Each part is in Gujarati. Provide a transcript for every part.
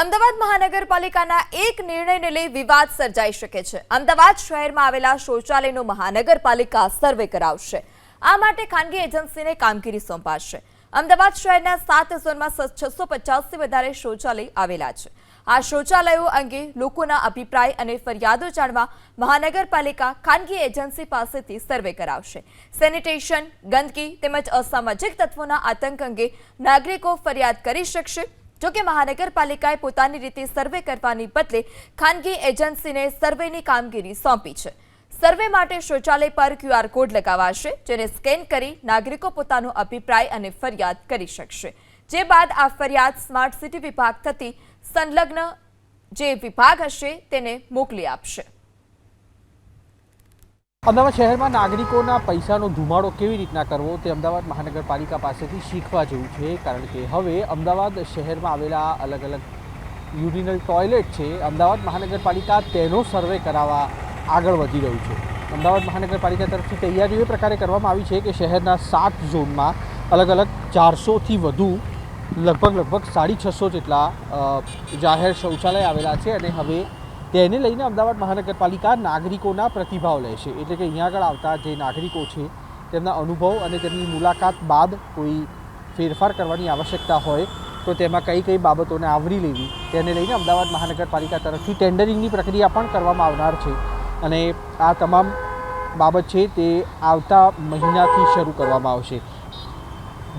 અમદાવાદ મહાનગરપાલિકાના એક નિર્ણયને લઈ વિવાદ સર્જાઈ શકે છે. અમદાવાદ શહેરમાં આવેલા શૌચાલયનો મહાનગરપાલિકા સર્વે કરાવશે. આ માટે ખાનગી એજન્સીને કામગીરી સોંપાશે. અમદાવાદ શહેરના સાત ઝોનમાં છસો પચાસથી વધારે શૌચાલય આવેલા છે. આ શૌચાલયો અંગે લોકોના અભિપ્રાય અને ફરિયાદો જાણવા મહાનગરપાલિકા ખાનગી એજન્સી પાસેથી સર્વે કરાવશે. સેનિટેશન, ગંદકી તેમજ અસામાજિક તત્વોના આતંક અંગે નાગરિકો ફરિયાદ કરી શકશે. જોકે મહાનગરપાલિકાએ પોતાની રીતે સર્વે કરવાની બદલે ખાનગી એજન્સીને સર્વેની કામગીરી સોંપી છે. સર્વે માટે શૌચાલય પર ક્યુઆર કોડ લગાવાશે, જેને સ્કેન કરી નાગરિકો પોતાનો અભિપ્રાય અને ફરિયાદ કરી શકશે. જે બાદ આ ફરિયાદ સ્માર્ટ સિટી વિભાગ થતી સંલગ્ન જે વિભાગ હશે તેને મોકલી આપશે. અમદાવાદ શહેરમાં નાગરિકોના પૈસાનો ધુમાડો કેવી રીતના કરવો તે અમદાવાદ મહાનગરપાલિકા પાસેથી શીખવા જેવું છે, કારણ કે હવે અમદાવાદ શહેરમાં આવેલા અલગ અલગ યુરિનલ ટોયલેટ છે. અમદાવાદ મહાનગરપાલિકા તેનો સર્વે કરાવવા આગળ વધી રહ્યું છે. અમદાવાદ મહાનગરપાલિકા તરફથી તૈયારીઓ એ પ્રકારે કરવામાં આવી છે કે શહેરના સાત ઝોનમાં અલગ અલગ ચારસોથી વધુ, લગભગ લગભગ સાડી છસો જેટલા જાહેર શૌચાલય આવેલા છે અને હવે તેને લઈને અમદાવાદ મહાનગરપાલિકા નાગરિકોના પ્રતિભાવ લેશે એટલે કે અહીંયા આગળ આવતા જે નાગરિકો છે, તેમના અનુભવ અને તેમની મુલાકાત બાદ કોઈ ફેરફાર કરવાની આવશ્યકતા હોય, તો તેમાં કઈ કઈ બાબતોને આવરી લેવી, તેને લઈને અમદાવાદ મહાનગરપાલિકા તરફથી ટેન્ડરિંગની પ્રક્રિયા પણ કરવામાં આવનાર છે. અને આ તમામ બાબત છે તે આવતા મહિનાથી શરૂ કરવામાં આવશે.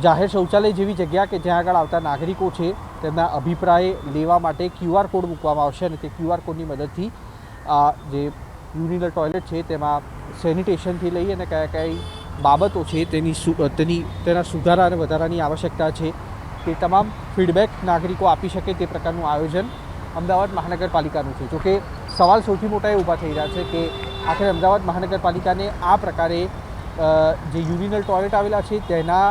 જાહેર શૌચાલય જેવી જગ્યા કે જ્યાં આગળ આવતા નાગરિકો છે, તેમના અભિપ્રાય લેવા માટે ક્યુઆર કોડ મૂકવામાં આવશે અને તે ક્યુઆર કોડની મદદથી આ જે યુરિનલ ટોયલેટ છે તેમાં સેનિટેશનથી લઈ અને કયા કઈ બાબતો છે તેની તેની, તેના સુધારા અને વધારાની આવશ્યકતા છે તે તમામ ફીડબેક નાગરિકો આપી શકે તે પ્રકારનું આયોજન અમદાવાદ મહાનગરપાલિકાનું છે. જોકે સવાલ સૌથી મોટા એ ઊભા થઈ રહ્યા છે કે આખરે અમદાવાદ મહાનગરપાલિકાને આ પ્રકારે જે યુરિનલ ટોયલેટ આવેલા છે તેના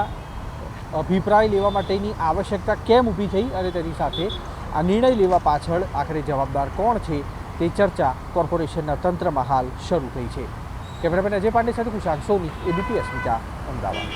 અભિપ્રાય લેવા માટેની આવશ્યકતા કેમ ઊભી થઈ અને તેની સાથે આ નિર્ણય લેવા પાછળ આખરે જવાબદાર કોણ છે તે ચર્ચા કોર્પોરેશનના તંત્રમાં હાલ શરૂ થઈ છે. કેમેરામેન અજય પાંડે સાથે કુશાંક સોની, એબીપી અસ્મિતા, અમદાવાદ.